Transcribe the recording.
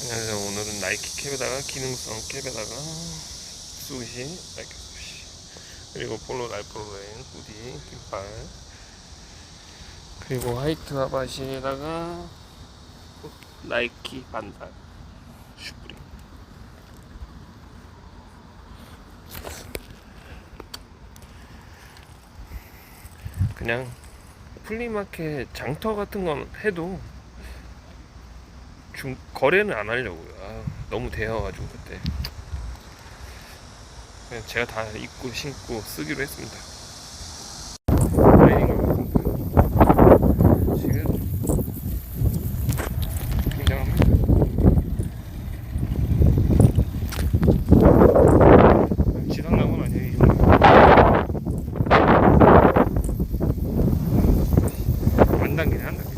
안녕하세요. 오늘은 나이키 캡에다가 기능성 캡에다가 숱이 나이키 숱이 그리고 폴로 날폴로엔 후디 긴팔 그리고 화이트 아바시에다가 나이키 반달 슈프림 그냥 플리마켓 장터 같은 건 해도 중, 거래는 안 하려고요. 아, 너무 대여가지고 그때. 그냥 제가 다 입고 신고 쓰기로 했습니다. 안 당기네 안 당기네